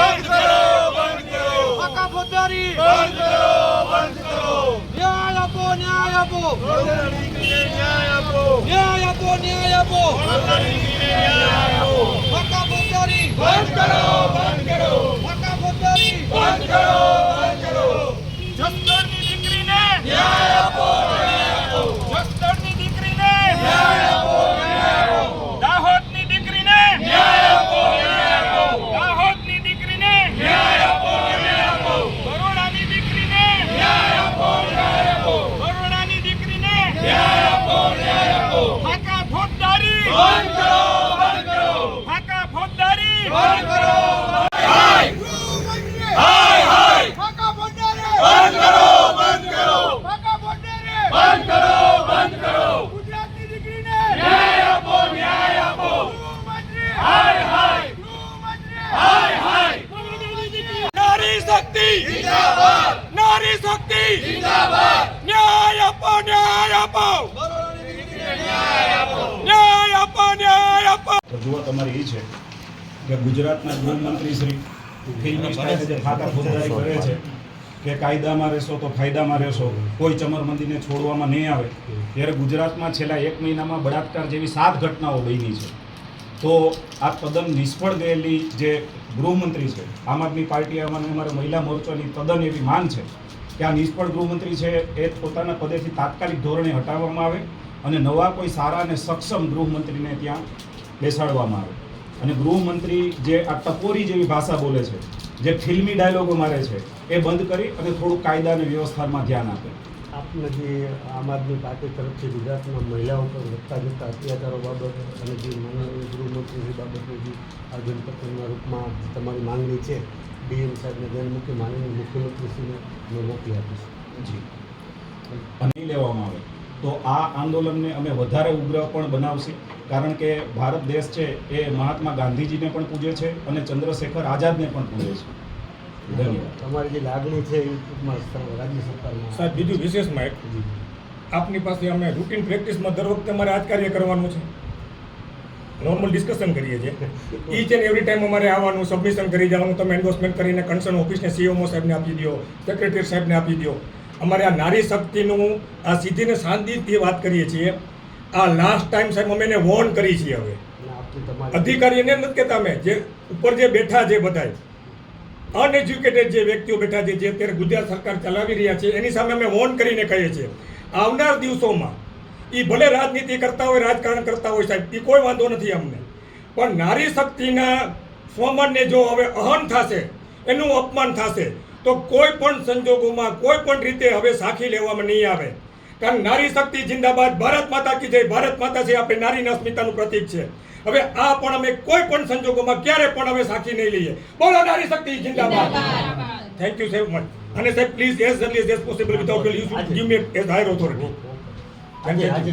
બંધ કરો બંધ કરો. આકા ફોદારી બંધ કરો બંધ કરો. ન્યાય આપો ન્યાય આપો. ન્યાય આપો. ન્યાય આપો ન્યાય આપો. ફોજદારી બંધ કરો બંધ કરો ફાકા ફોજદારી બંધ કરો હાય હાય હાય ફાકા ફોજદારી બંધ કરો બંધ કરો ફાકા ફોજદારી બંધ કરો બંધ કરો ગુજરાતની દીકરીને ન્યાય આપો ન્યાય આપો ગૃહમંત્રી હાય હાય ગૃહમંત્રી હાય હાય બરોડાની દીકરી નારી શક્તિ જિંદાબાદ નારી શક્તિ જિંદાબાદ ન્યાય આપો ન્યાય આપો ન્યાય આપો ન્યાય આપો રજૂઆત અમારી એ છે કે ગુજરાતના ગૃહમંત્રી શ્રી ફિલ્મી જે ખાતા ફોજદારી કરે છે, કે કાયદામાં રહેશો તો ફાયદામાં રહેશો, કોઈ ચમરબંધીને છોડવામાં નહીં આવે, ત્યારે ગુજરાતમાં છેલ્લા એક મહિનામાં બળાત્કાર જેવી સાત ઘટનાઓ બની છે. તો આ તદ્દન નિષ્ફળ ગયેલી જે ગૃહમંત્રી છે, આમ આદમી પાર્ટી અને અમારા મહિલા મોરચાની તદ્દન એવી માંગ છે કે આ નિષ્ફળ ગૃહમંત્રી છે એ પોતાના પદેથી તાત્કાલિક ધોરણે હટાવવામાં આવે અને નવા કોઈ સારા અને સક્ષમ ગૃહમંત્રીને ત્યાં બેસાડવામાં આવે. અને ગૃહમંત્રી જે આ ટપોરી જેવી ભાષા બોલે છે જે ફિલ્મી ડાયલોગો મારે છે એ બંધ કરી અને થોડું કાયદા અને વ્યવસ્થામાં ધ્યાન આપે. આપને જે આમ આદમી પાર્ટી તરફથી ગુજરાતમાં મહિલાઓ પર વધતા જતા અત્યાચારો બાબત અને જે માનનીય ગૃહમંત્રી બાબતની જે આર્જનપત્રના રૂપમાં તમારી માંગણી છે ડીએમ સાહેબને ધ્યાન મૂકી માનનીય મુખ્યમંત્રીશ્રીને મેં મોકલી આપીશ. જી. અને લેવામાં આવે. તો આ આંદોલનને અમે વધારે ઉગ્ર પણ બનાવશે. કારણ કે ભારત દેશ છે એ મહાત્મા ગાંધીજીને પણ પૂજે છે અને ચંદ્રશેખર આઝાદને પણ પૂજે છે. ધન્યવાદ. તમારી જે લાગણી છે રાજ્ય સરકારમાં. સાહેબ બીજું વિશેષમાં એક આપની પાસે અમે રૂટીન પ્રેક્ટિસમાં દર વખતે અમારે આ જ કાર્ય કરવાનું છે. નોર્મલ ડિસ્કશન કરીએ છીએ. ઈચ એન્ડ એવરી ટાઈમ અમારે આવવાનું સબમિશન કરી જવાનું તમે એન્ડોર્સમેન્ટ કરીને કન્સર્ન ઓફિસને સીએમઓ સાહેબને આપી દો સેક્રેટરી સાહેબને આપી દો અમારે આ નારી શક્તિનું આ સિદ્ધિને શાંતિથી વાત કરીએ છીએ. આ લાસ્ટ ટાઈમ સાહેબ અમે એને વોર્ન કરી છીએ હવે. અધિકારી એને નથી કહેતા અમે જે ઉપર જે બેઠા છે બધાય. અનએજ્યુકેટેડ જે વ્યક્તિઓ બેઠા છે જે અત્યારે ગુજરાત સરકાર ચલાવી રહ્યા છે એની સામે અમે વોર્ન કરીને કહીએ છીએ. આવનાર દિવસોમાં એ ભલે રાજનીતિ કરતા હોય રાજકારણ કરતા હોય સાહેબ એ કોઈ વાંધો નથી અમને. પણ નારી શક્તિના સ્વમાનને જો હવે અહન થશે એનું અપમાન થશે તો કોઈ પણ સંજોગોમાં કોઈ પણ રીતે હવે સાખી લેવામાં નહીં આવે. કારણ નારી શક્તિ જિંદાબાદ ભારત માતા કી જય ભારત માતા છે આપણે નારીના અસ્મિતાનું પ્રતીક છે. હવે આ પણ અમે કોઈ પણ સંજોગોમાં ક્યારે પણ અમે સાચી નહીં લઈએ. બોલો નારી શક્તિ જિંદાબાદ. થેન્ક યુ સેવ મચ અને સાહેબ please as early as possible without you should give me as higher authority આજે